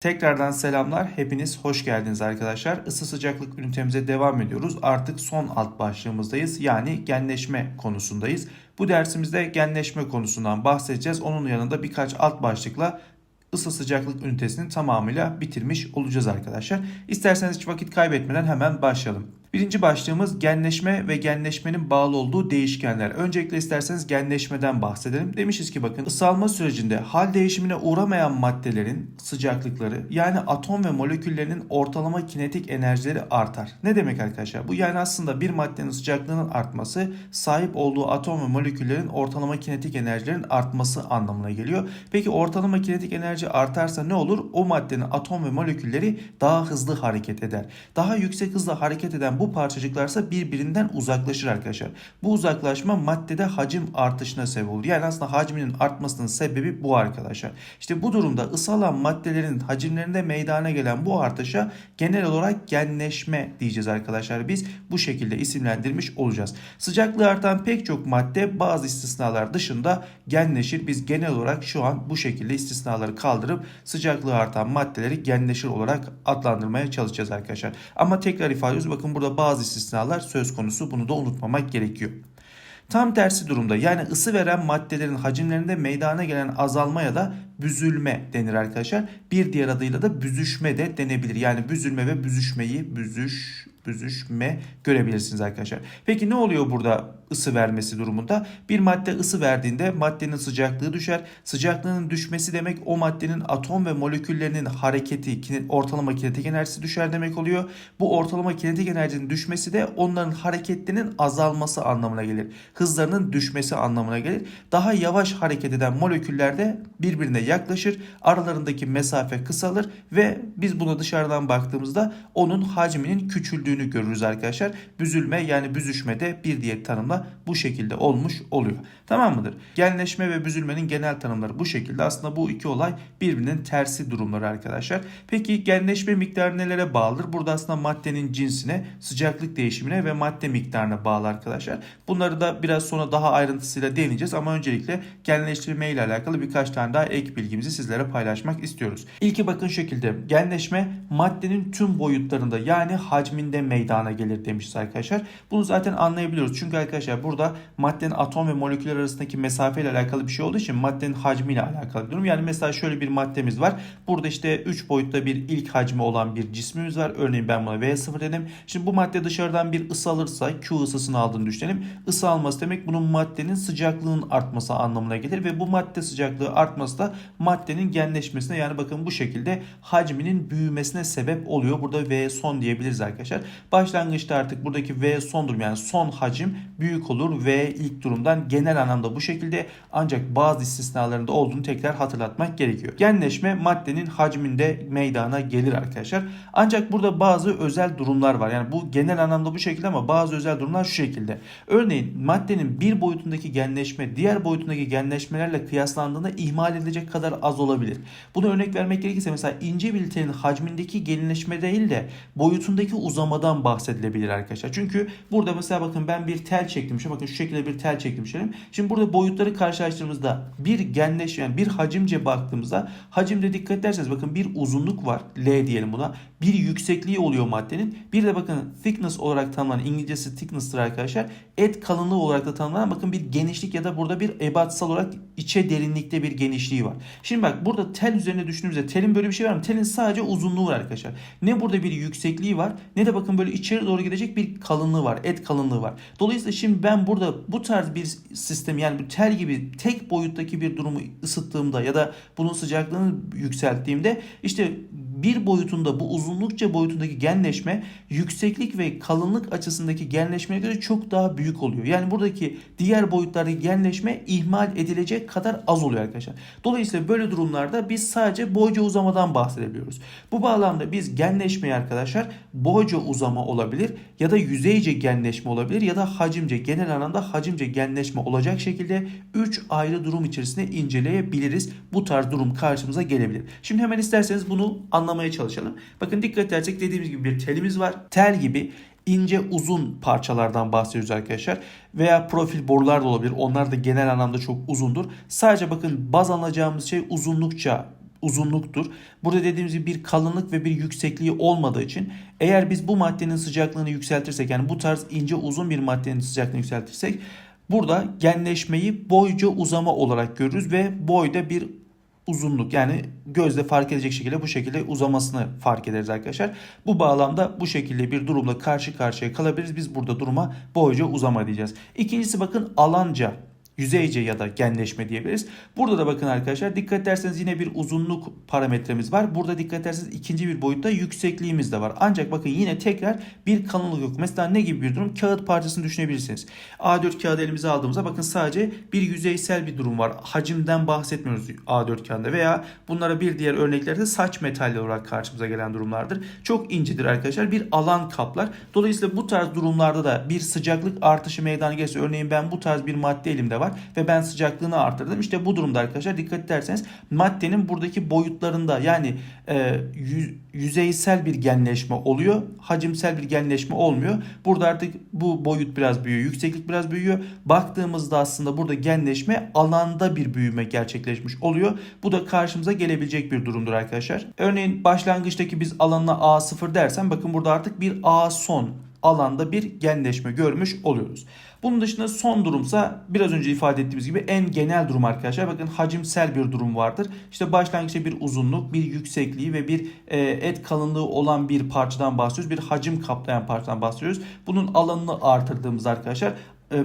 Tekrardan selamlar. Hepiniz hoş geldiniz arkadaşlar. Isı sıcaklık ünitemize devam ediyoruz. Artık son alt başlığımızdayız. Yani genleşme konusundayız. Bu dersimizde genleşme konusundan bahsedeceğiz. Onun yanında birkaç alt başlıkla ısı sıcaklık ünitesini tamamıyla bitirmiş olacağız arkadaşlar. İsterseniz hiç vakit kaybetmeden hemen başlayalım. Birinci başlığımız genleşme ve genleşmenin bağlı olduğu değişkenler. Öncelikle isterseniz genleşmeden bahsedelim. Demişiz ki bakın ısınma sürecinde hal değişimine uğramayan maddelerin sıcaklıkları yani atom ve moleküllerinin ortalama kinetik enerjileri artar. Ne demek arkadaşlar? Bu yani aslında bir maddenin sıcaklığının artması sahip olduğu atom ve moleküllerin ortalama kinetik enerjilerin artması anlamına geliyor. Peki ortalama kinetik enerji artarsa ne olur? O maddenin atom ve molekülleri daha hızlı hareket eder. Daha yüksek hızla hareket eden bu parçacıklarsa birbirinden uzaklaşır arkadaşlar. Bu uzaklaşma maddede hacim artışına sebep olur. Yani aslında hacminin artmasının sebebi bu arkadaşlar. İşte bu durumda ısalan maddelerin hacimlerinde meydana gelen bu artışa genel olarak genleşme diyeceğiz arkadaşlar. Biz bu şekilde isimlendirmiş olacağız. Sıcaklığı artan pek çok madde bazı istisnalar dışında genleşir. Biz genel olarak şu an bu şekilde istisnaları kaldırıp sıcaklığı artan maddeleri genleşir olarak adlandırmaya çalışacağız arkadaşlar. Ama tekrar ifade ediyoruz. Bakın burada bazı istisnalar söz konusu. Bunu da unutmamak gerekiyor. Tam tersi durumda yani ısı veren maddelerin hacimlerinde meydana gelen azalmaya da büzülme denir arkadaşlar. Bir diğer adıyla da büzüşme de denebilir. Yani büzülme ve büzüşmeyi büzüş büzüşme görebilirsiniz arkadaşlar. Peki ne oluyor burada ısı vermesi durumunda? Bir madde ısı verdiğinde maddenin sıcaklığı düşer. Sıcaklığının düşmesi demek o maddenin atom ve moleküllerinin hareketi, ortalama kinetik enerjisi düşer demek oluyor. Bu ortalama kinetik enerjinin düşmesi de onların hareketlerinin azalması anlamına gelir. Hızlarının düşmesi anlamına gelir. Daha yavaş hareket eden moleküller de birbirine yaklaşır. Aralarındaki mesafe kısalır ve biz buna dışarıdan baktığımızda onun hacminin küçüldüğünü görürüz arkadaşlar. Büzülme yani büzüşme de bir diğer tanımla bu şekilde olmuş oluyor. Tamam mıdır? Genleşme ve büzülmenin genel tanımları bu şekilde. Aslında bu iki olay birbirinin tersi durumları arkadaşlar. Peki genleşme miktarı nelere bağlıdır? Burada aslında maddenin cinsine, sıcaklık değişimine ve madde miktarına bağlı arkadaşlar. Bunları da biraz sonra daha ayrıntısıyla değineceğiz ama öncelikle genleştirme ile alakalı birkaç tane daha ek bilgimizi sizlere paylaşmak istiyoruz. İlki bakın şekilde genleşme maddenin tüm boyutlarında yani hacminde meydana gelir demişiz arkadaşlar. Bunu zaten anlayabiliyoruz. Çünkü arkadaşlar burada maddenin atom ve moleküller arasındaki mesafe ile alakalı bir şey olduğu için maddenin hacmiyle alakalı bir durum. Yani mesela şöyle bir maddemiz var. Burada işte 3 boyutta bir ilk hacmi olan bir cismimiz var. Örneğin ben buna V0 dedim. Şimdi bu madde dışarıdan bir ısı alırsa Q ısısını aldığını düşünelim. Isı alması demek bunun maddenin sıcaklığının artması anlamına gelir ve bu madde sıcaklığı artması da maddenin genleşmesine yani bakın bu şekilde hacminin büyümesine sebep oluyor. Burada V son diyebiliriz arkadaşlar. Başlangıçta artık buradaki V son durum yani son hacim büyük olur. V ilk durumdan genel anlamda bu şekilde ancak bazı istisnalarında olduğunu tekrar hatırlatmak gerekiyor. Genleşme maddenin hacminde meydana gelir arkadaşlar. Ancak burada bazı özel durumlar var. Yani bu genel anlamda bu şekilde ama bazı özel durumlar şu şekilde. Örneğin maddenin bir boyutundaki genleşme diğer boyutundaki genleşmelerle kıyaslandığında ihmal edilecek kadar az olabilir. Bunu örnek vermek gerekirse mesela ince bir hacmindeki genleşme değil de boyutundaki uzamadan bahsedilebilir arkadaşlar. Çünkü burada mesela bakın ben bir tel çektim. Bakın şu şekilde bir tel çektim. Şimdi burada boyutları karşılaştırdığımızda bir genleşme yani bir hacimce baktığımızda hacimde dikkat ederseniz bakın bir uzunluk var. L diyelim buna. Bir yüksekliği oluyor maddenin. Bir de bakın thickness olarak tanımlanan İngilizcesi thickness'tır arkadaşlar. Et kalınlığı olarak da tanımlanan bakın bir genişlik ya da burada bir ebatsal olarak içe derinlikte bir genişliği var. Şimdi bak burada tel üzerine düşündüğümüzde telin böyle bir şey var mı? Telin sadece uzunluğu var arkadaşlar. Ne burada bir yüksekliği var ne de bakın böyle içeri doğru gidecek bir kalınlığı var. Et kalınlığı var. Dolayısıyla şimdi ben burada bu tarz bir sistem yani bu tel gibi tek boyuttaki bir durumu ısıttığımda ya da bunun sıcaklığını yükselttiğimde işte bir boyutunda bu uzunlukça boyutundaki genleşme yükseklik ve kalınlık açısındaki genleşmeye göre çok daha büyük oluyor. Yani buradaki diğer boyutlardaki genleşme ihmal edilecek kadar az oluyor arkadaşlar. Dolayısıyla böyle durumlarda biz sadece boyca uzamadan bahsedebiliyoruz. Bu bağlamda biz genleşmeyi arkadaşlar boyca uzama olabilir ya da yüzeyce genleşme olabilir ya da hacimce genel anlamda hacimce genleşme olacak şekilde 3 ayrı durum içerisinde inceleyebiliriz. Bu tarz durum karşımıza gelebilir. Şimdi hemen isterseniz bunu anlamaya çalışalım. Bakın dikkat edersek dediğimiz gibi bir telimiz var. Tel gibi ince uzun parçalardan bahsediyoruz arkadaşlar. Veya profil borular da olabilir. Onlar da genel anlamda çok uzundur. Sadece bakın baz alacağımız şey uzunlukça uzunluktur. Burada dediğimiz gibi bir kalınlık ve bir yüksekliği olmadığı için eğer biz bu maddenin sıcaklığını yükseltirsek yani bu tarz ince uzun bir maddenin sıcaklığını yükseltirsek burada genleşmeyi boyca uzama olarak görürüz ve boyda bir uzunluk yani gözle fark edecek şekilde bu şekilde uzamasını fark ederiz arkadaşlar. Bu bağlamda bu şekilde bir durumla karşı karşıya kalabiliriz. Biz burada duruma boyca uzama diyeceğiz. İkincisi bakın alanca yüzeyce ya da genleşme diyebiliriz. Burada da bakın arkadaşlar dikkat ederseniz yine bir uzunluk parametremiz var. Burada dikkat ederseniz ikinci bir boyutta yüksekliğimiz de var. Ancak bakın yine tekrar bir kalınlık yok. Mesela ne gibi bir durum? Kağıt parçasını düşünebilirsiniz. A4 kağıdı elimize aldığımızda bakın sadece bir yüzeysel bir durum var. Hacimden bahsetmiyoruz A4 kağıdında veya bunlara bir diğer örneklerde saç metalli olarak karşımıza gelen durumlardır. Çok incedir arkadaşlar. Bir alan kaplar. Dolayısıyla bu tarz durumlarda da bir sıcaklık artışı meydana gelirse örneğin ben bu tarz bir madde elimde var ve ben sıcaklığını arttırdım. İşte bu durumda arkadaşlar dikkat ederseniz maddenin buradaki boyutlarında yani e, yüz, yüzeysel bir genleşme oluyor. Hacimsel bir genleşme olmuyor. Burada artık bu boyut biraz büyüyor. Yükseklik biraz büyüyor. Baktığımızda aslında burada genleşme alanda bir büyüme gerçekleşmiş oluyor. Bu da karşımıza gelebilecek bir durumdur arkadaşlar. Örneğin başlangıçtaki biz alanına A0 dersen bakın burada artık bir A son alanda bir genleşme görmüş oluyoruz. Bunun dışında son durumsa biraz önce ifade ettiğimiz gibi en genel durum arkadaşlar. Bakın hacimsel bir durum vardır. İşte başlangıçta bir uzunluk, bir yüksekliği ve bir e, et kalınlığı olan bir parçadan bahsediyoruz. Bir hacim kaplayan parçadan bahsediyoruz. Bunun alanını artırdığımız arkadaşlar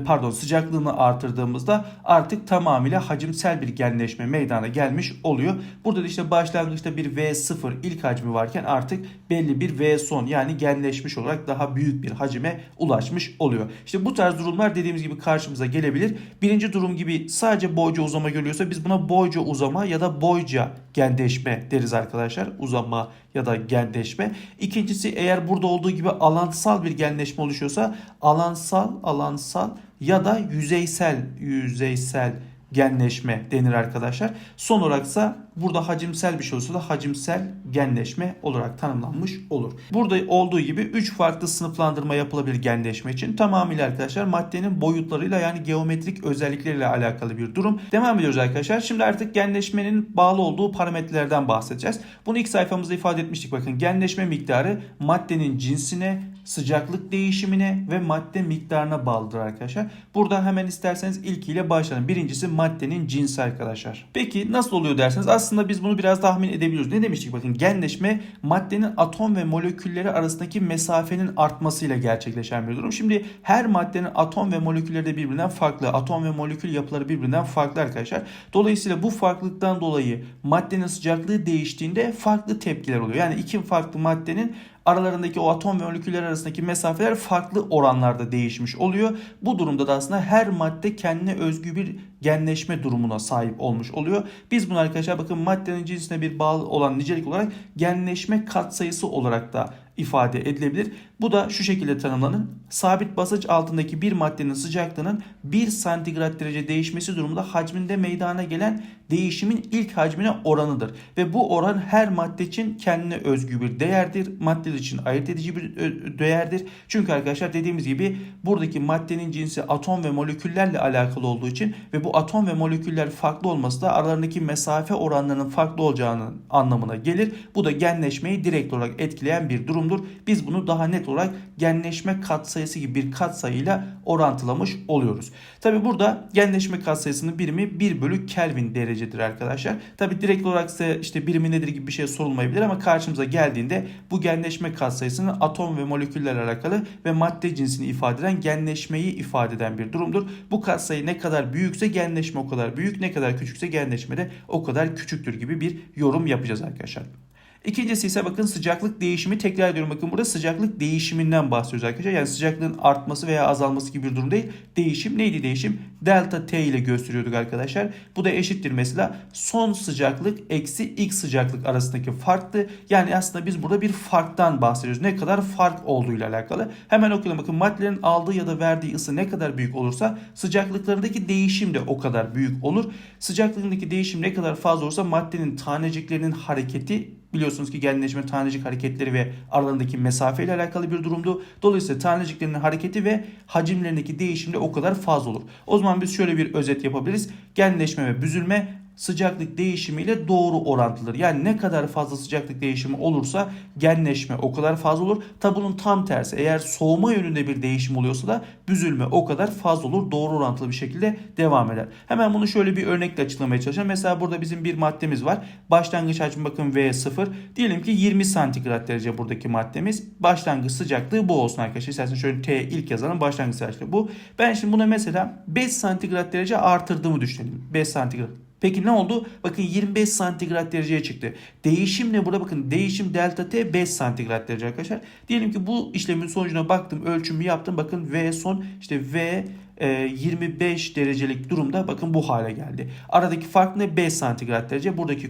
pardon sıcaklığını artırdığımızda artık tamamıyla hacimsel bir genleşme meydana gelmiş oluyor. Burada da işte başlangıçta bir V0 ilk hacmi varken artık belli bir V son yani genleşmiş olarak daha büyük bir hacime ulaşmış oluyor. İşte bu tarz durumlar dediğimiz gibi karşımıza gelebilir. Birinci durum gibi sadece boyca uzama görülüyorsa biz buna boyca uzama ya da boyca genleşme deriz arkadaşlar. Uzama ya da genleşme. İkincisi eğer burada olduğu gibi alansal bir genleşme oluşuyorsa alansal, alansal ya da yüzeysel, yüzeysel genleşme denir arkadaşlar. Son olaraksa burada hacimsel bir şey olsa da hacimsel genleşme olarak tanımlanmış olur. Burada olduğu gibi 3 farklı sınıflandırma yapılabilir genleşme için. Tamamıyla arkadaşlar maddenin boyutlarıyla yani geometrik özellikleriyle alakalı bir durum. Devam ediyoruz arkadaşlar. Şimdi artık genleşmenin bağlı olduğu parametrelerden bahsedeceğiz. Bunu ilk sayfamızda ifade etmiştik. Bakın genleşme miktarı maddenin cinsine, sıcaklık değişimine ve madde miktarına bağlıdır arkadaşlar. Burada hemen isterseniz ilkiyle başlayalım. Birincisi maddenin cinsi arkadaşlar. Peki nasıl oluyor derseniz aslında biz bunu biraz tahmin edebiliyoruz. Ne demiştik bakın genleşme maddenin atom ve molekülleri arasındaki mesafenin artmasıyla gerçekleşen bir durum. Şimdi her maddenin atom ve molekülleri de birbirinden farklı. Atom ve molekül yapıları birbirinden farklı arkadaşlar. Dolayısıyla bu farklılıktan dolayı maddenin sıcaklığı değiştiğinde farklı tepkiler oluyor. Yani iki farklı maddenin aralarındaki o atom ve moleküller arasındaki mesafeler farklı oranlarda değişmiş oluyor. Bu durumda da aslında her madde kendine özgü bir genleşme durumuna sahip olmuş oluyor. Biz bunu arkadaşlar bakın maddenin cinsine bir bağlı olan nicelik olarak genleşme katsayısı olarak da ifade edilebilir. Bu da şu şekilde tanımlanır. Sabit basınç altındaki bir maddenin sıcaklığının 1 santigrat derece değişmesi durumunda hacminde meydana gelen değişimin ilk hacmine oranıdır. Ve bu oran her madde için kendine özgü bir değerdir. Maddeler için ayırt edici bir değerdir. Çünkü arkadaşlar dediğimiz gibi buradaki maddenin cinsi atom ve moleküllerle alakalı olduğu için ve bu atom ve moleküller farklı olması da aralarındaki mesafe oranlarının farklı olacağının anlamına gelir. Bu da genleşmeyi direkt olarak etkileyen bir durumdur. Biz bunu daha net olarak genleşme katsayısı gibi bir katsayıyla orantılamış oluyoruz. Tabi burada genleşme katsayısının birimi 1 bölü Kelvin derecedir arkadaşlar. Tabi direkt olarak ise işte birimi nedir gibi bir şey sorulmayabilir ama karşımıza geldiğinde bu genleşme katsayısının atom ve moleküllerle alakalı ve madde cinsini ifade eden genleşmeyi ifade eden bir durumdur. Bu katsayı ne kadar büyükse genleşme o kadar büyük, ne kadar küçükse genleşme de o kadar küçüktür gibi bir yorum yapacağız arkadaşlar. İkincisi ise bakın sıcaklık değişimi tekrar ediyorum bakın burada sıcaklık değişiminden bahsediyoruz arkadaşlar. Yani sıcaklığın artması veya azalması gibi bir durum değil. Değişim neydi değişim? Delta T ile gösteriyorduk arkadaşlar. Bu da eşittir mesela son sıcaklık eksi ilk sıcaklık arasındaki farktı. Yani aslında biz burada bir farktan bahsediyoruz. Ne kadar fark olduğuyla alakalı. Hemen okuyalım bakın maddelerin aldığı ya da verdiği ısı ne kadar büyük olursa sıcaklıklarındaki değişim de o kadar büyük olur. Sıcaklığındaki değişim ne kadar fazla olursa maddenin taneciklerinin hareketi biliyorsunuz ki genleşme tanecik hareketleri ve aralarındaki mesafe ile alakalı bir durumdu. Dolayısıyla taneciklerin hareketi ve hacimlerindeki değişim de o kadar fazla olur. O zaman biz şöyle bir özet yapabiliriz. Genleşme ve büzülme sıcaklık değişimiyle doğru orantılıdır. Yani ne kadar fazla sıcaklık değişimi olursa genleşme o kadar fazla olur. Tabi bunun tam tersi eğer soğuma yönünde bir değişim oluyorsa da büzülme o kadar fazla olur. Doğru orantılı bir şekilde devam eder. Hemen bunu şöyle bir örnekle açıklamaya çalışacağım. Mesela burada bizim bir maddemiz var. Başlangıç hacmi bakın V0. Diyelim ki 20 santigrat derece buradaki maddemiz. Başlangıç sıcaklığı bu olsun arkadaşlar. İsterseniz şöyle T ilk yazalım. Başlangıç sıcaklığı bu. Ben şimdi buna mesela 5 santigrat derece artırdığımı düşünelim. 5 santigrat. Peki ne oldu? Bakın 25 santigrat dereceye çıktı. Değişim ne burada? Bakın değişim delta T 5 santigrat derece arkadaşlar. Diyelim ki bu işlemin sonucuna baktım, ölçümü yaptım. Bakın V son işte V 25 derecelik durumda bakın bu hale geldi. Aradaki fark ne? 5 santigrat derece. Buradaki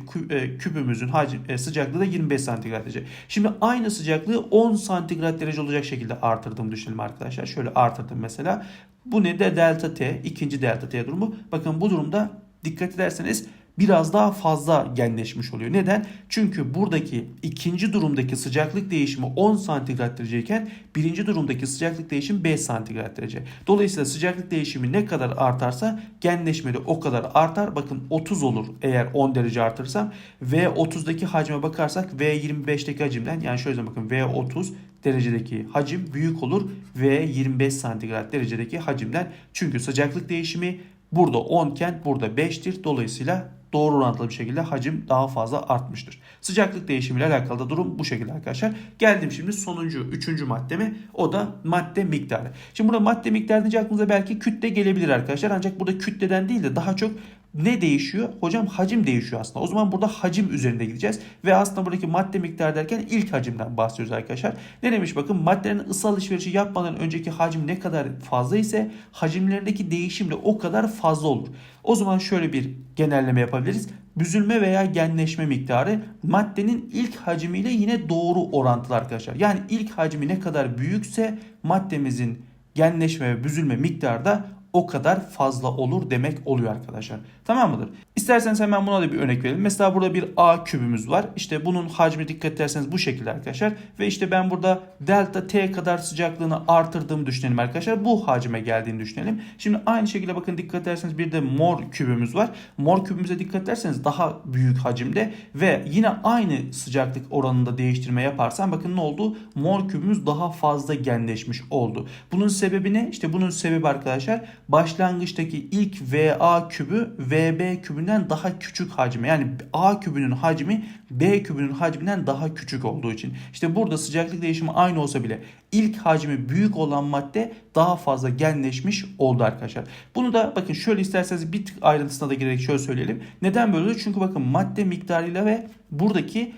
küpümüzün hacim, e, sıcaklığı da 25 santigrat derece. Şimdi aynı sıcaklığı 10 santigrat derece olacak şekilde artırdım düşünelim arkadaşlar. Şöyle artırdım mesela. Bu ne de delta T, ikinci delta T durumu. Bakın bu durumda dikkat ederseniz biraz daha fazla genleşmiş oluyor. Neden? Çünkü buradaki ikinci durumdaki sıcaklık değişimi 10 santigrat dereceyken birinci durumdaki sıcaklık değişimi 5 santigrat derece. Dolayısıyla sıcaklık değişimi ne kadar artarsa genleşme de o kadar artar. Bakın 30 olur eğer 10 derece artırsam. V30'daki hacme bakarsak V25'teki hacimden yani şöyle bakın V30 derecedeki hacim büyük olur ve 25 santigrat derecedeki hacimden. Çünkü sıcaklık değişimi burada 10 iken burada 5'tir. Dolayısıyla doğru orantılı bir şekilde hacim daha fazla artmıştır. Sıcaklık değişimiyle alakalı da durum bu şekilde arkadaşlar. Geldim şimdi sonuncu, üçüncü maddeme. O da madde miktarı. Şimdi burada madde miktarı deyince aklınıza belki kütle gelebilir arkadaşlar. Ancak burada kütleden değil de daha çok ne değişiyor? Hocam hacim değişiyor aslında. O zaman burada hacim üzerinde gideceğiz. Ve aslında buradaki madde miktarı derken ilk hacimden bahsediyoruz arkadaşlar. Ne demiş bakın maddelerin ısı alışverişi yapmadan önceki hacim ne kadar fazla ise hacimlerindeki değişim de o kadar fazla olur. O zaman şöyle bir genelleme yapabiliriz. Büzülme veya genleşme miktarı maddenin ilk hacmiyle yine doğru orantılı arkadaşlar. Yani ilk hacmi ne kadar büyükse maddemizin genleşme ve büzülme miktarı da o kadar fazla olur demek oluyor arkadaşlar. Tamam mıdır? İsterseniz hemen buna da bir örnek verelim. Mesela burada bir A kübümüz var. İşte bunun hacmi dikkat ederseniz bu şekilde arkadaşlar. Ve işte ben burada delta T kadar sıcaklığını artırdığımı düşünelim arkadaşlar. Bu hacme geldiğini düşünelim. Şimdi aynı şekilde bakın dikkat ederseniz bir de mor kübümüz var. Mor kübümüze dikkat ederseniz daha büyük hacimde ve yine aynı sıcaklık oranında değiştirme yaparsam bakın ne oldu? Mor kübümüz daha fazla genleşmiş oldu. Bunun sebebi ne? İşte bunun sebebi arkadaşlar başlangıçtaki ilk VA kübü VB kübünden daha küçük hacmi. Yani A kübünün hacmi B kübünün hacminden daha küçük olduğu için. İşte burada sıcaklık değişimi aynı olsa bile ilk hacmi büyük olan madde daha fazla genleşmiş oldu arkadaşlar. Bunu da bakın şöyle isterseniz bir tık ayrıntısına da girerek şöyle söyleyelim. Neden böyle oluyor? Çünkü bakın madde miktarıyla ve buradaki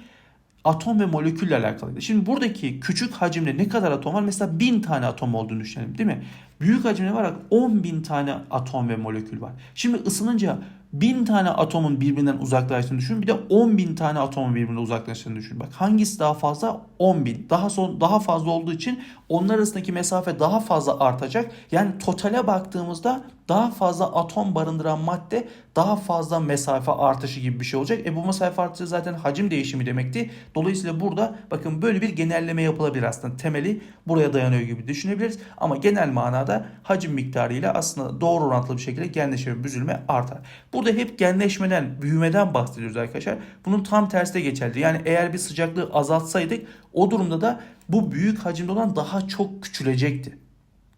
atom ve molekülle alakalıydı. Şimdi buradaki küçük hacimde ne kadar atom var? Mesela 1000 tane atom olduğunu düşünelim değil mi? Büyük hacimde var 10 bin tane atom ve molekül var. Şimdi ısınınca 1000 tane atomun birbirinden uzaklaştığını düşün. Bir de 10 bin tane atomun birbirinden uzaklaştığını düşün. Bak hangisi daha fazla? 10 bin. Daha son daha fazla olduğu için onlar arasındaki mesafe daha fazla artacak. Yani totale baktığımızda daha fazla atom barındıran madde daha fazla mesafe artışı gibi bir şey olacak. E bu mesafe artışı zaten hacim değişimi demekti. Dolayısıyla burada bakın böyle bir genelleme yapılabilir aslında. Temeli buraya dayanıyor gibi düşünebiliriz. Ama genel manada hacim miktarıyla aslında doğru orantılı bir şekilde genleşme, büzülme artar. Burada hep genleşmeden, büyümeden bahsediyoruz arkadaşlar. Bunun tam tersi de geçerli. Yani eğer bir sıcaklığı azaltsaydık o durumda da bu büyük hacimde olan daha çok küçülecekti.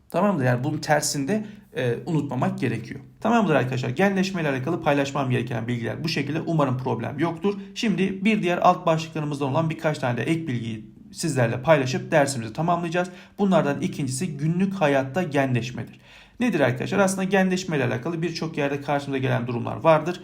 Tamam mı? Yani bunun tersinde e, unutmamak gerekiyor. Tamamdır arkadaşlar. Genleşme ile alakalı paylaşmam gereken bilgiler bu şekilde. Umarım problem yoktur. Şimdi bir diğer alt başlıklarımızdan olan birkaç tane de ek bilgiyi sizlerle paylaşıp dersimizi tamamlayacağız. Bunlardan ikincisi günlük hayatta genleşmedir. Nedir arkadaşlar? Aslında genleşme ile alakalı birçok yerde karşımıza gelen durumlar vardır.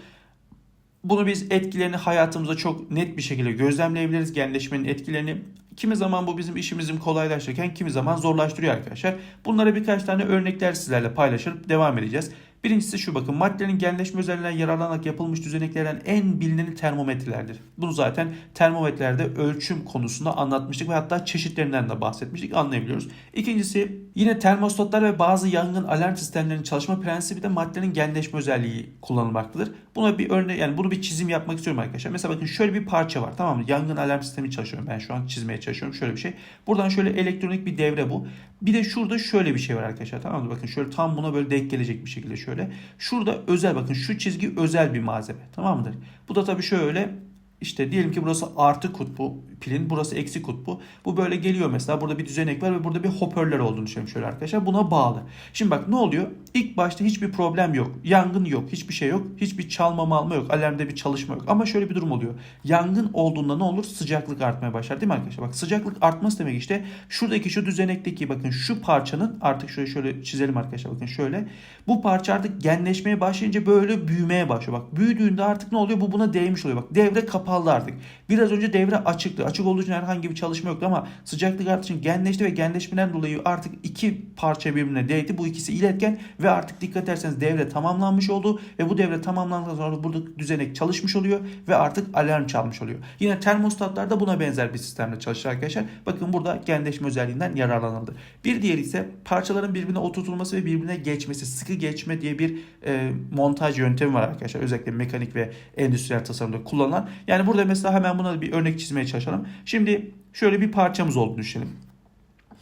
Bunu biz etkilerini hayatımızda çok net bir şekilde gözlemleyebiliriz. Genleşmenin etkilerini kimi zaman bu bizim işimizin kolaylaştırırken kimi zaman zorlaştırıyor arkadaşlar. Bunlara birkaç tane örnekler sizlerle paylaşıp devam edeceğiz. Birincisi şu bakın maddelerin genleşme özelliğinden yararlanarak yapılmış düzeneklerden en bilineni termometrelerdir. Bunu zaten termometrelerde ölçüm konusunda anlatmıştık ve hatta çeşitlerinden de bahsetmiştik anlayabiliyoruz. İkincisi yine termostatlar ve bazı yangın alarm sistemlerinin çalışma prensibi de maddelerin genleşme özelliği kullanılmaktadır. Buna bir örnek yani bunu bir çizim yapmak istiyorum arkadaşlar. Mesela bakın şöyle bir parça var tamam mı? Yangın alarm sistemi çalışıyorum ben şu an çizmeye çalışıyorum. Şöyle bir şey. Buradan şöyle elektronik bir devre bu. Bir de şurada şöyle bir şey var arkadaşlar tamam mı? Bakın şöyle tam buna böyle denk gelecek bir şekilde şöyle. Şurada özel bakın şu çizgi özel bir malzeme tamam mıdır? Bu da tabii şöyle işte diyelim ki burası artı kutbu pilin burası eksi kutbu. Bu böyle geliyor mesela burada bir düzenek var ve burada bir hoparlör olduğunu düşünelim şöyle arkadaşlar. Buna bağlı. Şimdi bak ne oluyor? İlk başta hiçbir problem yok. Yangın yok. Hiçbir şey yok. Hiçbir çalma malma yok. Alarmda bir çalışma yok. Ama şöyle bir durum oluyor. Yangın olduğunda ne olur? Sıcaklık artmaya başlar değil mi arkadaşlar? Bak sıcaklık artması demek işte şuradaki şu düzenekteki bakın şu parçanın artık şöyle şöyle çizelim arkadaşlar bakın şöyle. Bu parça artık genleşmeye başlayınca böyle büyümeye başlıyor. Bak büyüdüğünde artık ne oluyor? Bu buna değmiş oluyor. Bak devre kapalı artık. Biraz önce devre açıktı. Açık olduğu için herhangi bir çalışma yoktu ama sıcaklık arttığı için genleşti ve genleşmeden dolayı artık iki parça birbirine değdi. Bu ikisi iletken ve artık dikkat ederseniz devre tamamlanmış oldu ve bu devre tamamlandıktan sonra burada düzenek çalışmış oluyor ve artık alarm çalmış oluyor. Yine termostatlar da buna benzer bir sistemle çalışır arkadaşlar. Bakın burada genleşme özelliğinden yararlanıldı. Bir diğeri ise parçaların birbirine oturtulması ve birbirine geçmesi, sıkı geçme diye bir e, montaj yöntemi var arkadaşlar. Özellikle mekanik ve endüstriyel tasarımda kullanılan. Yani burada mesela hemen buna bir örnek çizmeye çalışalım. Şimdi şöyle bir parçamız olduğunu düşünelim.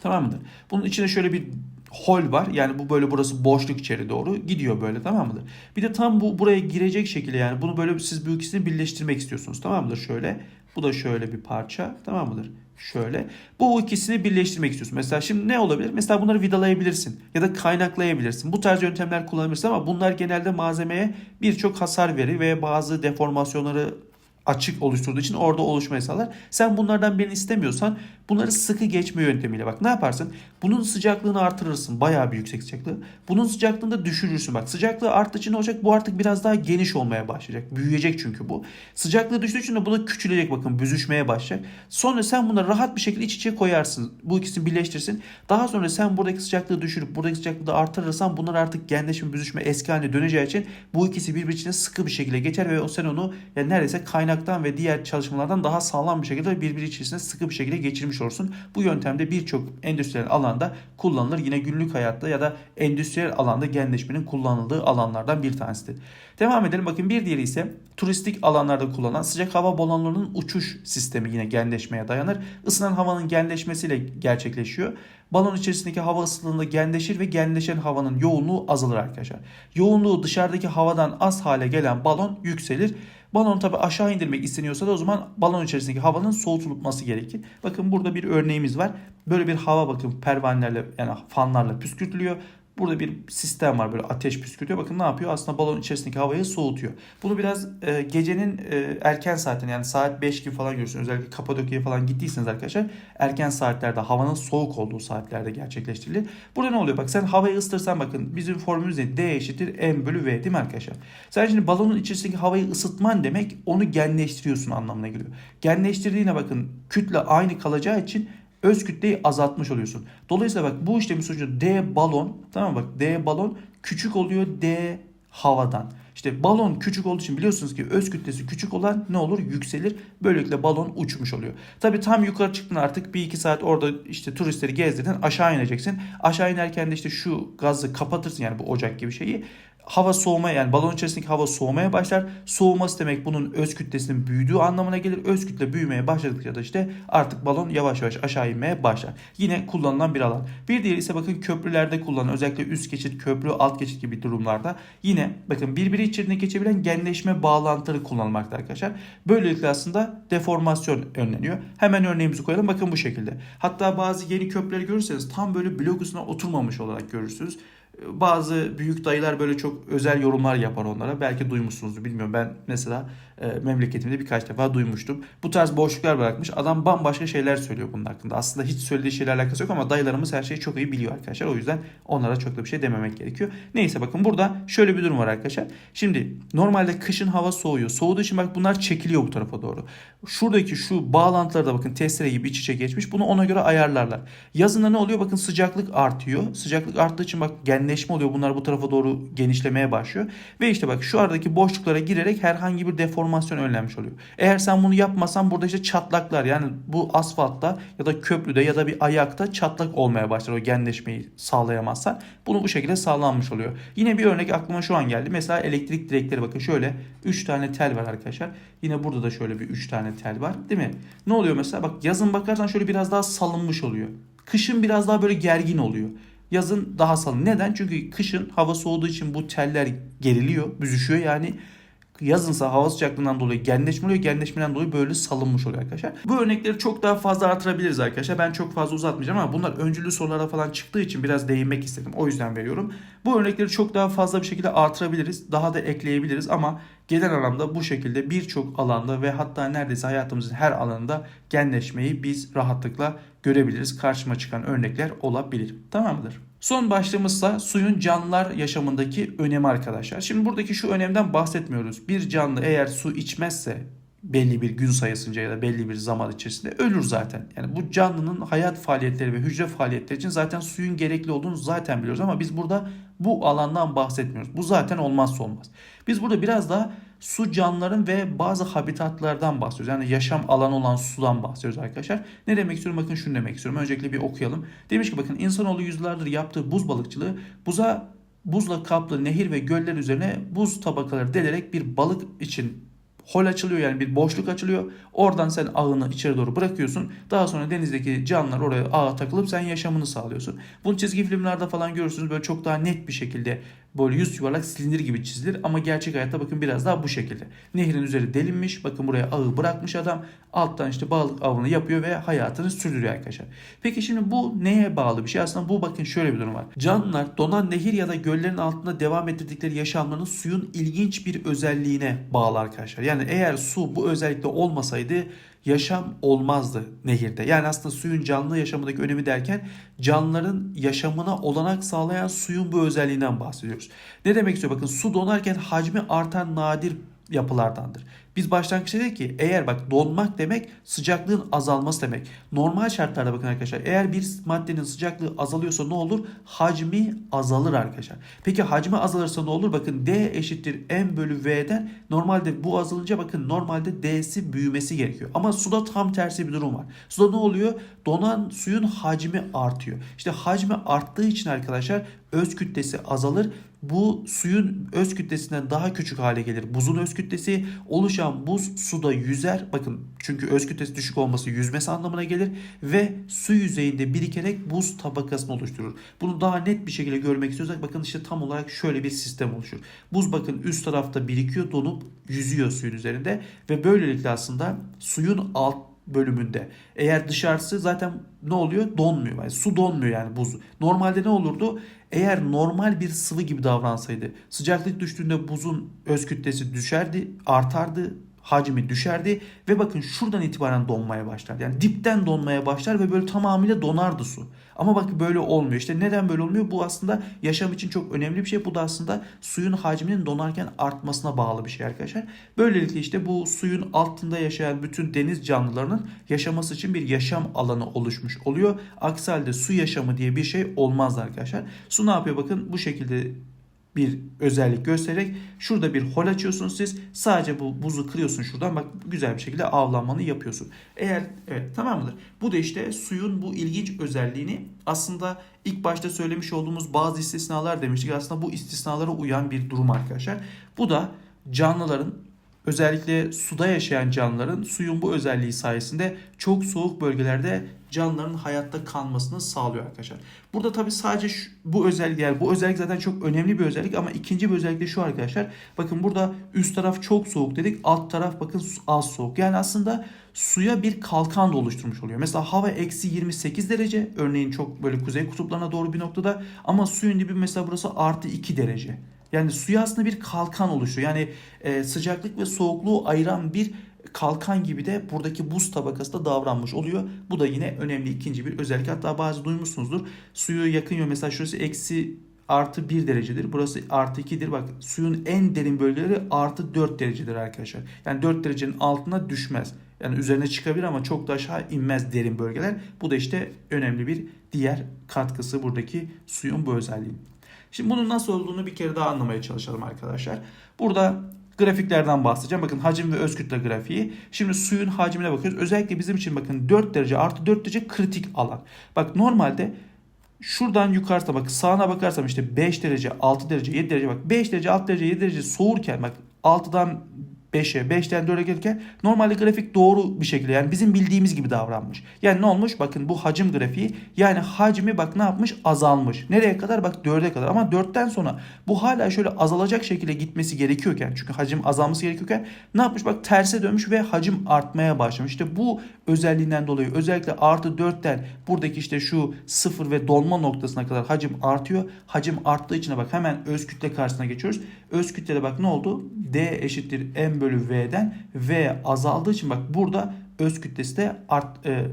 Tamam mıdır? Bunun içinde şöyle bir hol var. Yani bu böyle burası boşluk içeri doğru gidiyor böyle tamam mıdır? Bir de tam bu buraya girecek şekilde yani bunu böyle siz bu ikisini birleştirmek istiyorsunuz tamam mıdır? Şöyle bu da şöyle bir parça tamam mıdır? Şöyle. Bu ikisini birleştirmek istiyorsun. Mesela şimdi ne olabilir? Mesela bunları vidalayabilirsin ya da kaynaklayabilirsin. Bu tarz yöntemler kullanabilirsin ama bunlar genelde malzemeye birçok hasar verir ve bazı deformasyonları açık oluşturduğu için orada oluşmayı sağlar. Sen bunlardan birini istemiyorsan bunları sıkı geçme yöntemiyle bak ne yaparsın? Bunun sıcaklığını artırırsın. Bayağı bir yüksek sıcaklığı. Bunun sıcaklığını da düşürürsün. Bak sıcaklığı arttığı için ne olacak? Bu artık biraz daha geniş olmaya başlayacak. Büyüyecek çünkü bu. Sıcaklığı düştüğü için de bu da küçülecek bakın büzüşmeye başlayacak. Sonra sen bunları rahat bir şekilde iç içe koyarsın. Bu ikisini birleştirsin. Daha sonra sen buradaki sıcaklığı düşürüp buradaki sıcaklığı da artırırsan bunlar artık genleşme, büzüşme eski haline döneceği için bu ikisi birbirine sıkı bir şekilde geçer ve o sen onu yani neredeyse kaynaktan ve diğer çalışmalardan daha sağlam bir şekilde birbiri içerisinde sıkı bir şekilde geçirmiş olursun. Bu yöntemde birçok endüstriyel alanda kullanılır. Yine günlük hayatta ya da endüstriyel alanda genleşmenin kullanıldığı alanlardan bir tanesidir. Devam edelim. Bakın bir diğeri ise turistik alanlarda kullanılan sıcak hava balonlarının uçuş sistemi yine genleşmeye dayanır. Isınan havanın genleşmesiyle gerçekleşiyor. Balon içerisindeki hava ısıldığında genleşir ve genleşen havanın yoğunluğu azalır arkadaşlar. Yoğunluğu dışarıdaki havadan az hale gelen balon yükselir. Balonu tabi aşağı indirmek isteniyorsa da o zaman balon içerisindeki havanın soğutulması gerekir. Bakın burada bir örneğimiz var. Böyle bir hava bakın pervanelerle yani fanlarla püskürtülüyor. Burada bir sistem var böyle ateş püskürtüyor. Bakın ne yapıyor? Aslında balon içerisindeki havayı soğutuyor. Bunu biraz e, gecenin e, erken saatinde yani saat 5 gibi falan görürsünüz. Özellikle Kapadokya'ya falan gittiyseniz arkadaşlar erken saatlerde havanın soğuk olduğu saatlerde gerçekleştirilir. Burada ne oluyor? Bak sen havayı ısıtırsan bakın bizim formülümüz ne? D eşittir M bölü V değil mi arkadaşlar? Sen şimdi balonun içerisindeki havayı ısıtman demek onu genleştiriyorsun anlamına geliyor. Genleştirdiğine bakın kütle aynı kalacağı için öz kütleyi azaltmış oluyorsun. Dolayısıyla bak bu işlemin sonucu D balon tamam mı? Bak D balon küçük oluyor D havadan. İşte balon küçük olduğu için biliyorsunuz ki öz kütlesi küçük olan ne olur? Yükselir. Böylelikle balon uçmuş oluyor. Tabi tam yukarı çıktın artık bir iki saat orada işte turistleri gezdirdin aşağı ineceksin. Aşağı inerken de işte şu gazı kapatırsın yani bu ocak gibi şeyi hava soğuma yani balon içerisindeki hava soğumaya başlar. Soğuması demek bunun öz kütlesinin büyüdüğü anlamına gelir. Öz kütle büyümeye başladıkça da işte artık balon yavaş yavaş aşağı inmeye başlar. Yine kullanılan bir alan. Bir diğeri ise bakın köprülerde kullanılan özellikle üst geçit, köprü, alt geçit gibi durumlarda yine bakın birbiri içerisinde geçebilen genleşme bağlantıları kullanılmakta arkadaşlar. Böylelikle aslında deformasyon önleniyor. Hemen örneğimizi koyalım. Bakın bu şekilde. Hatta bazı yeni köprüleri görürseniz tam böyle blok üstüne oturmamış olarak görürsünüz bazı büyük dayılar böyle çok özel yorumlar yapar onlara. Belki duymuşsunuzdur bilmiyorum. Ben mesela e, memleketimde birkaç defa duymuştum. Bu tarz boşluklar bırakmış. Adam bambaşka şeyler söylüyor bunun hakkında. Aslında hiç söylediği şeyle alakası yok ama dayılarımız her şeyi çok iyi biliyor arkadaşlar. O yüzden onlara çok da bir şey dememek gerekiyor. Neyse bakın burada şöyle bir durum var arkadaşlar. Şimdi normalde kışın hava soğuyor. Soğuduğu için bak bunlar çekiliyor bu tarafa doğru. Şuradaki şu bağlantılarda bakın testere gibi iç içe geçmiş. Bunu ona göre ayarlarlar. Yazında ne oluyor? Bakın sıcaklık artıyor. Sıcaklık arttığı için bak genleşme oluyor. Bunlar bu tarafa doğru genişlemeye başlıyor. Ve işte bak şu aradaki boşluklara girerek herhangi bir deformasyon önlenmiş oluyor. Eğer sen bunu yapmasan burada işte çatlaklar yani bu asfaltta ya da köprüde ya da bir ayakta çatlak olmaya başlar o genleşmeyi sağlayamazsan. Bunu bu şekilde sağlanmış oluyor. Yine bir örnek aklıma şu an geldi. Mesela elektrik direkleri bakın şöyle 3 tane tel var arkadaşlar. Yine burada da şöyle bir 3 tane tel var değil mi? Ne oluyor mesela bak yazın bakarsan şöyle biraz daha salınmış oluyor Kışın biraz daha böyle gergin oluyor. Yazın daha salın. Neden? Çünkü kışın hava soğuduğu için bu teller geriliyor, büzüşüyor. Yani yazınsa hava sıcaklığından dolayı genleşme oluyor. Genleşmeden dolayı böyle salınmış oluyor arkadaşlar. Bu örnekleri çok daha fazla artırabiliriz arkadaşlar. Ben çok fazla uzatmayacağım ama bunlar öncülü sorulara falan çıktığı için biraz değinmek istedim. O yüzden veriyorum. Bu örnekleri çok daha fazla bir şekilde artırabiliriz. Daha da ekleyebiliriz ama genel anlamda bu şekilde birçok alanda ve hatta neredeyse hayatımızın her alanında genleşmeyi biz rahatlıkla görebiliriz. Karşıma çıkan örnekler olabilir. Tamam mıdır? Son başlığımızsa suyun canlılar yaşamındaki önemi arkadaşlar. Şimdi buradaki şu önemden bahsetmiyoruz. Bir canlı eğer su içmezse belli bir gün sayısınca ya da belli bir zaman içerisinde ölür zaten. Yani bu canlının hayat faaliyetleri ve hücre faaliyetleri için zaten suyun gerekli olduğunu zaten biliyoruz ama biz burada bu alandan bahsetmiyoruz. Bu zaten olmazsa olmaz. Biz burada biraz daha su canlıların ve bazı habitatlardan bahsediyoruz. Yani yaşam alanı olan sudan bahsediyoruz arkadaşlar. Ne demek istiyorum? Bakın şunu demek istiyorum. Öncelikle bir okuyalım. Demiş ki bakın insanoğlu yüzyıllardır yaptığı buz balıkçılığı buza buzla kaplı nehir ve göller üzerine buz tabakaları delerek bir balık için hol açılıyor yani bir boşluk açılıyor. Oradan sen ağını içeri doğru bırakıyorsun. Daha sonra denizdeki canlılar oraya ağa takılıp sen yaşamını sağlıyorsun. Bunu çizgi filmlerde falan görürsünüz böyle çok daha net bir şekilde böyle yüz yuvarlak silindir gibi çizilir ama gerçek hayatta bakın biraz daha bu şekilde. Nehrin üzeri delinmiş. Bakın buraya ağı bırakmış adam. Alttan işte balık avını yapıyor ve hayatını sürdürüyor arkadaşlar. Peki şimdi bu neye bağlı bir şey? Aslında bu bakın şöyle bir durum var. Canlılar donan nehir ya da göllerin altında devam ettirdikleri yaşamlarının suyun ilginç bir özelliğine bağlı arkadaşlar. Yani eğer su bu özellikle olmasaydı yaşam olmazdı nehirde. Yani aslında suyun canlı yaşamındaki önemi derken canlıların yaşamına olanak sağlayan suyun bu özelliğinden bahsediyoruz. Ne demek istiyor? Bakın su donarken hacmi artan nadir yapılardandır. Biz başlangıçta dedik ki eğer bak donmak demek sıcaklığın azalması demek. Normal şartlarda bakın arkadaşlar eğer bir maddenin sıcaklığı azalıyorsa ne olur? Hacmi azalır arkadaşlar. Peki hacmi azalırsa ne olur? Bakın D eşittir M bölü V'den normalde bu azalınca bakın normalde D'si büyümesi gerekiyor. Ama suda tam tersi bir durum var. Suda ne oluyor? Donan suyun hacmi artıyor. İşte hacmi arttığı için arkadaşlar öz kütlesi azalır bu suyun öz kütlesinden daha küçük hale gelir. Buzun öz kütlesi oluşan buz suda yüzer. Bakın çünkü öz kütlesi düşük olması yüzmesi anlamına gelir ve su yüzeyinde birikerek buz tabakasını oluşturur. Bunu daha net bir şekilde görmek istiyorsak bakın işte tam olarak şöyle bir sistem oluşur. Buz bakın üst tarafta birikiyor, donup yüzüyor suyun üzerinde ve böylelikle aslında suyun alt bölümünde. Eğer dışarısı zaten ne oluyor? Donmuyor. Yani su donmuyor yani buz. Normalde ne olurdu? Eğer normal bir sıvı gibi davransaydı sıcaklık düştüğünde buzun öz kütlesi düşerdi, artardı, hacmi düşerdi ve bakın şuradan itibaren donmaya başlar. Yani dipten donmaya başlar ve böyle tamamıyla donardı su. Ama bak böyle olmuyor. İşte neden böyle olmuyor? Bu aslında yaşam için çok önemli bir şey. Bu da aslında suyun hacminin donarken artmasına bağlı bir şey arkadaşlar. Böylelikle işte bu suyun altında yaşayan bütün deniz canlılarının yaşaması için bir yaşam alanı oluşmuş oluyor. Aksi halde su yaşamı diye bir şey olmaz arkadaşlar. Su ne yapıyor? Bakın bu şekilde bir özellik göstererek şurada bir hol açıyorsunuz siz. Sadece bu buzu kırıyorsun şuradan bak güzel bir şekilde avlanmanı yapıyorsun. Eğer evet tamam mıdır? Bu da işte suyun bu ilginç özelliğini aslında ilk başta söylemiş olduğumuz bazı istisnalar demiştik. Aslında bu istisnalara uyan bir durum arkadaşlar. Bu da canlıların özellikle suda yaşayan canlıların suyun bu özelliği sayesinde çok soğuk bölgelerde canlıların hayatta kalmasını sağlıyor arkadaşlar. Burada tabi sadece şu, bu özellik yani bu özellik zaten çok önemli bir özellik ama ikinci bir özellik de şu arkadaşlar. Bakın burada üst taraf çok soğuk dedik alt taraf bakın az soğuk. Yani aslında suya bir kalkan da oluşturmuş oluyor. Mesela hava eksi 28 derece örneğin çok böyle kuzey kutuplarına doğru bir noktada ama suyun dibi mesela burası artı 2 derece. Yani suya aslında bir kalkan oluşuyor. Yani e, sıcaklık ve soğukluğu ayıran bir kalkan gibi de buradaki buz tabakası da davranmış oluyor. Bu da yine önemli ikinci bir özellik. Hatta bazı duymuşsunuzdur. Suyu yakınıyor. Mesela şurası eksi artı 1 derecedir. Burası artı 2'dir. Bak suyun en derin bölgeleri artı 4 derecedir arkadaşlar. Yani 4 derecenin altına düşmez. Yani üzerine çıkabilir ama çok da aşağı inmez derin bölgeler. Bu da işte önemli bir diğer katkısı buradaki suyun bu özelliği. Şimdi bunun nasıl olduğunu bir kere daha anlamaya çalışalım arkadaşlar. Burada grafiklerden bahsedeceğim. Bakın hacim ve öz kütle grafiği. Şimdi suyun hacmine bakıyoruz. Özellikle bizim için bakın 4 derece artı 4 derece kritik alan. Bak normalde şuradan yukarıda bak sağına bakarsam işte 5 derece 6 derece 7 derece bak 5 derece 6 derece 7 derece soğurken bak 6'dan 5'e 5'ten 4'e gelirken normalde grafik doğru bir şekilde yani bizim bildiğimiz gibi davranmış. Yani ne olmuş? Bakın bu hacim grafiği yani hacmi bak ne yapmış? Azalmış. Nereye kadar? Bak 4'e kadar. Ama 4'ten sonra bu hala şöyle azalacak şekilde gitmesi gerekiyorken çünkü hacim azalması gerekiyorken ne yapmış? Bak terse dönmüş ve hacim artmaya başlamış. İşte bu özelliğinden dolayı özellikle artı 4'ten buradaki işte şu sıfır ve dolma noktasına kadar hacim artıyor. Hacim arttığı için bak hemen öz kütle karşısına geçiyoruz. Öz kütlede bak ne oldu? D eşittir M bölü V'den V azaldığı için bak burada öz kütlesi de art, e,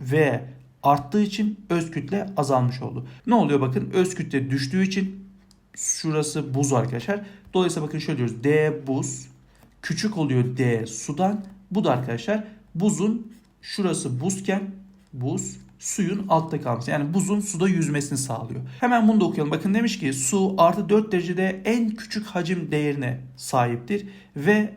V arttığı için öz kütle azalmış oldu. Ne oluyor bakın öz kütle düştüğü için şurası buz arkadaşlar. Dolayısıyla bakın şöyle diyoruz. D buz küçük oluyor D sudan. Bu da arkadaşlar buzun şurası buzken buz suyun altta kalması. Yani buzun suda yüzmesini sağlıyor. Hemen bunu da okuyalım. Bakın demiş ki su artı 4 derecede en küçük hacim değerine sahiptir ve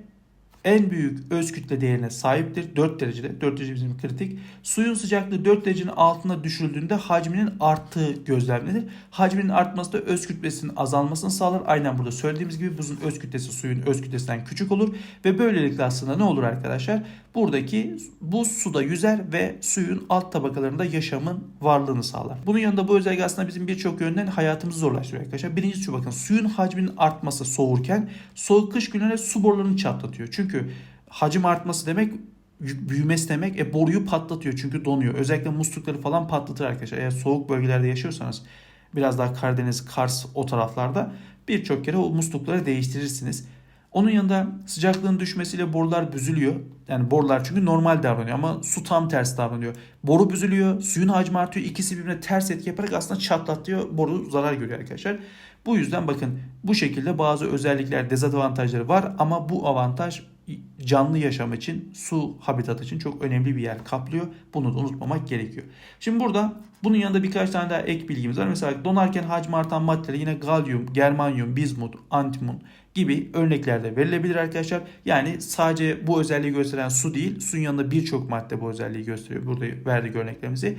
en büyük öz kütle değerine sahiptir. 4 derecede. 4 derece bizim kritik. Suyun sıcaklığı 4 derecenin altına düşürüldüğünde hacminin arttığı gözlemlenir. Hacminin artması da öz kütlesinin azalmasını sağlar. Aynen burada söylediğimiz gibi buzun öz kütlesi suyun öz kütlesinden küçük olur. Ve böylelikle aslında ne olur arkadaşlar? Buradaki buz suda yüzer ve suyun alt tabakalarında yaşamın varlığını sağlar. Bunun yanında bu özellik aslında bizim birçok yönden hayatımızı zorlaştırıyor arkadaşlar. Birincisi şu bakın suyun hacminin artması soğurken soğuk kış günlerinde su borularını çatlatıyor. Çünkü hacim artması demek büyümesi demek e, boruyu patlatıyor çünkü donuyor. Özellikle muslukları falan patlatır arkadaşlar. Eğer soğuk bölgelerde yaşıyorsanız biraz daha Karadeniz, Kars o taraflarda birçok kere o muslukları değiştirirsiniz. Onun yanında sıcaklığın düşmesiyle borular büzülüyor. Yani borular çünkü normal davranıyor ama su tam tersi davranıyor. Boru büzülüyor, suyun hacmi artıyor. İkisi birbirine ters etki yaparak aslında çatlatıyor. Boru zarar görüyor arkadaşlar. Bu yüzden bakın bu şekilde bazı özellikler, dezavantajları var ama bu avantaj canlı yaşam için, su habitat için çok önemli bir yer kaplıyor. Bunu da unutmamak gerekiyor. Şimdi burada bunun yanında birkaç tane daha ek bilgimiz var. Mesela donarken hacmi artan maddeler yine galyum, germanyum, bizmut, antimun gibi örneklerde verilebilir arkadaşlar. Yani sadece bu özelliği gösteren su değil, suyun yanında birçok madde bu özelliği gösteriyor. Burada verdiği örneklerimizi.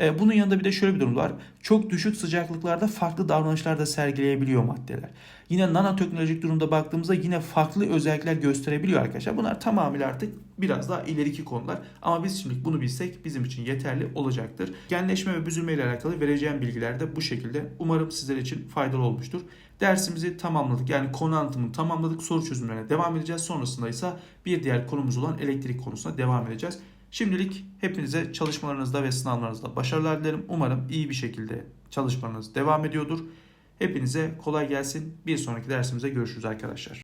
E, Bunun yanında bir de şöyle bir durum var. Çok düşük sıcaklıklarda farklı davranışlar da sergileyebiliyor maddeler. Yine nanoteknolojik durumda baktığımızda yine farklı özellikler gösterebiliyor arkadaşlar. Bunlar tamamıyla artık biraz daha ileriki konular. Ama biz şimdi bunu bilsek bizim için yeterli olacaktır. Genleşme ve büzülme ile alakalı vereceğim bilgiler de bu şekilde. Umarım sizler için faydalı olmuştur. Dersimizi tamamladık. Yani konu anlatımını tamamladık. Soru çözümlerine devam edeceğiz. Sonrasında ise bir diğer konumuz olan elektrik konusuna devam edeceğiz. Şimdilik hepinize çalışmalarınızda ve sınavlarınızda başarılar dilerim. Umarım iyi bir şekilde çalışmanız devam ediyordur. Hepinize kolay gelsin. Bir sonraki dersimize görüşürüz arkadaşlar.